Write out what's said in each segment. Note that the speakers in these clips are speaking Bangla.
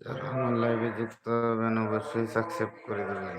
যারা আমার লাইভে যুক্ত হবেন অবশ্যই সাকসেপ্ট করে দেবেন।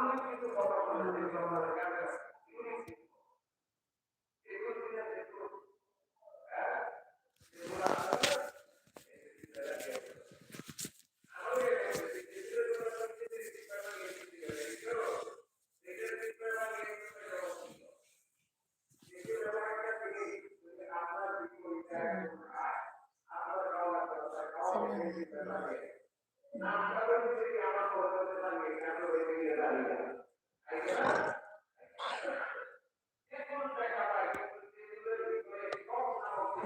আমরা কিন্তু কথা বলে দেখি আমাদের কাছে আমরা